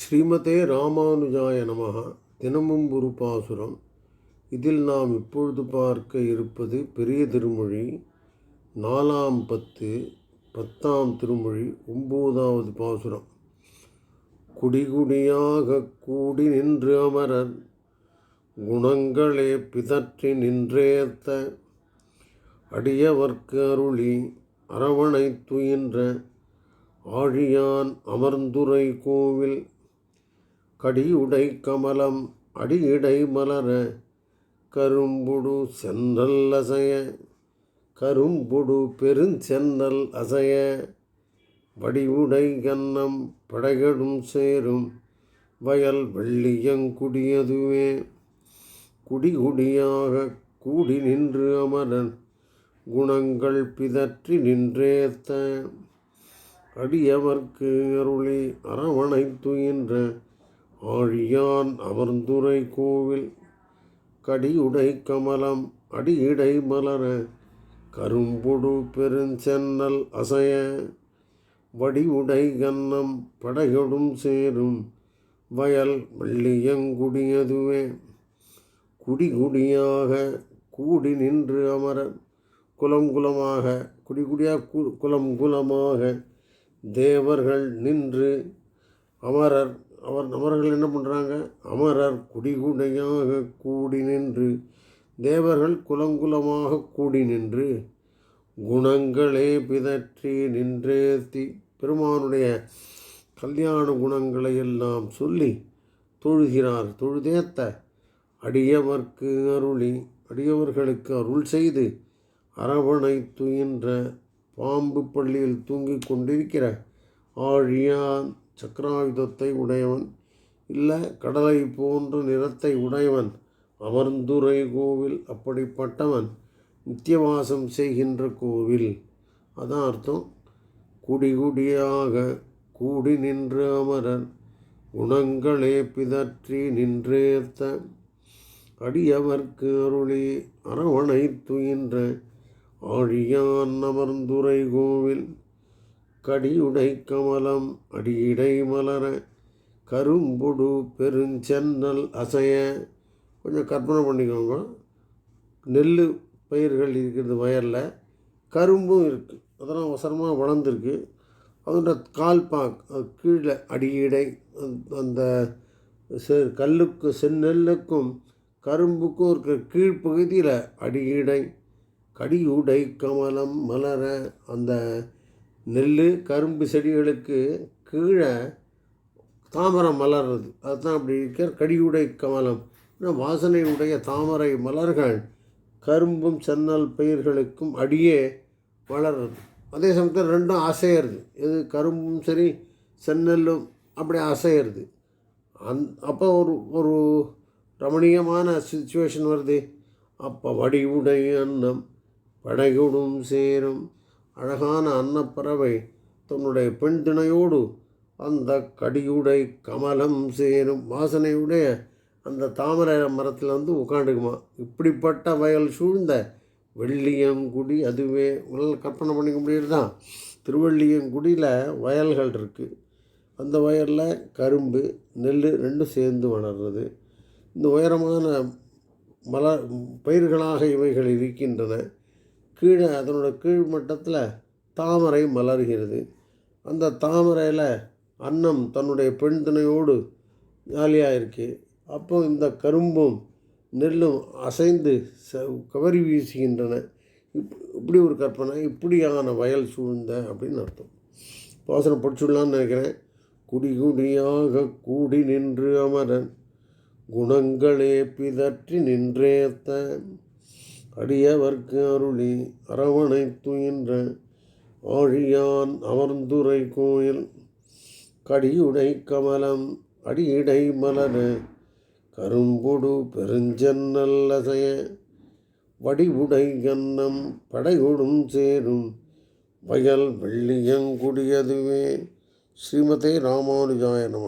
ஸ்ரீமதே ராமானுஜாய நமக தினமும் ஒரு பாசுரம் இதில் நாம் இப்பொழுது பார்க்க இருப்பது பெரிய திருமொழி. நாலாம் பத்து பத்தாம் திருமொழி ஒம்போதாவது பாசுரம். குடிகுடியாக கூடி நின்று அமரர். குணங்களே பிதற்றி நின்றேத்த அடியவர்க்கு அருளி அரவணை துயின்ற ஆழியான் அமர்ந்துரை கோவில் கடியுடை கமலம் அடியிடை மலர கரும்புடு சென்றல் அசைய கரும்புடு பெருஞ்சென்னல் அசைய வடிவுடை கன்னம் படைகடும் சேரும் வயல் வெள்ளியங்குடியதுவே குடிகுடியாக கூடி நின்று அமரன் குணங்கள் பிதற்றி நின்றேத்த அடியவர்க்கு அருளி அரவணை ஆழியான் அமர்ந்துரை கோவில் கடியுடை கமலம் அடியிடை மலர கரும்பொடு பெருஞ்சென்னல் அசைய வடிவுடை கன்னம் படையொடும் சேரும் வயல் வெள்ளியங்குடியதுவே. குடிகுடியாக கூடி நின்று அமர குலம் குலமாக குடிகுடியாக கு குலம் குலமாக தேவர்கள் நின்று அமரர் அவர் அவர்கள் என்ன பண்ணுறாங்க அமரர் குடிகுடையாக கூடி நின்று தேவர்கள் குலங்குலமாக கூடி நின்று குணங்களே பிதற்றி நின்றேத்தி பெருமானுடைய கல்யாண குணங்களை எல்லாம் சொல்லி தொழுகிறார். தொழுதேத்த அடியவர்க்கு அருளி அடியவர்களுக்கு அருள் செய்து அரவணை துயின்ற பாம்பு பள்ளியில் தூங்கிக் கொண்டிருக்கிற ஆழியான் சக்கராயுதத்தை உடையவன். இல்லை கடலை போன்ற நிறத்தை உடையவன். அமர்ந்துரை கோவில் அப்படிப்பட்டவன் நித்தியவாசம் செய்கின்ற கோவில். அதான் அர்த்தம். குடிகுடியாக கூடி நின்று அமரர். குணங்களே பிதற்றி நின்றேத்த அடியவர்க்கு அருளி அரவணை துயின்ற ஆழியான் அமர்ந்துரை கோவில். கடியுடை கமலம் அடியிடை மலர கரும்புடு பெருஞ்சென்னல் அசைய. கொஞ்சம் கற்பனை பண்ணிக்கோங்க. நெல் பயிர்கள் இருக்கிறது வயலில் கரும்பும் இருக்குது அதெல்லாம் அவசரமாக வளர்ந்துருக்கு. அதோட கால்பாக் அது கீழே அடியடை அந்த செ கல்லுக்கு செந்நெல்லுக்கும் கரும்புக்கும் இருக்கிற கீழ்ப்பகுதியில் அடியடை கடியுடை கமலம் மலர அந்த நெல் கரும்பு செடிகளுக்கு கீழே தாமரம் மலர்றது. அதுதான் அப்படி இருக்கிற கடியுடை கமலம். வாசனை உடைய தாமரை மலர்கள் கரும்பும் சென்னல் பயிர்களுக்கும் அடியே வளர்றது அதே சமயத்தில் ரெண்டும் அசையிறது. இது கரும்பும் சரி சென்னலும் அப்படி அசையிறது. அந் அப்போ ஒரு ஒரு ரமணீயமான சுச்சுவேஷன் வருது. அப்போ வடிவுடை அன்னம் படைகுடும் சேரும். அழகான அன்னப்பறவை தன்னுடைய பெண் திணையோடு அந்த கடியுடை கமலம் சேரும் வாசனையுடைய அந்த தாமரை மரத்தில் வந்து உட்காந்துக்குமா இப்படிப்பட்ட வயல் சூழ்ந்த வெள்ளியங்குடி அதுவே உடல் கற்பனை பண்ணிக்க முடியுது தான் திருவள்ளியங்குடியில் வயல்கள் இருக்குது அந்த வயலில் கரும்பு நெல் ரெண்டும் சேர்ந்து வளர்றது. இந்த உயரமான மலர் பயிர்களாக இவைகள் இருக்கின்றன. கீழே அதனோட கீழ் மட்டத்தில் தாமரை மலர்கிறது. அந்த தாமரையில் அன்னம் தன்னுடைய பெண் துணையோடு ஜாலியாக இருக்குது அப்போ இந்த கரும்பும் நெல்லும் அசைந்து ச கவரி வீசுகின்றன. இப் இப்படி ஒரு கற்பனை இப்படியான வயல் சூழ்ந்த அப்படின்னு அர்த்தம். பாசனம் படிச்சுடலான்னு நினைக்கிறேன். குடி குடியாக கூடி நின்று அமரன் குணங்களே பிதற்றி நின்றேத்த அடியவர்க்கு அருளி அரவணை துயின்ற ஆழியான் அமர்ந்துரை கோயில். கடியுடை கமலம் அடியடை மலர கரும்பொடு பெருஞ்சன்னல்லசைய வடிவுடை கன்னம் படையொடும் சேரும் வயல் வெள்ளியங்குடியதுவே. ஸ்ரீமதே ராமானுஜாய நம.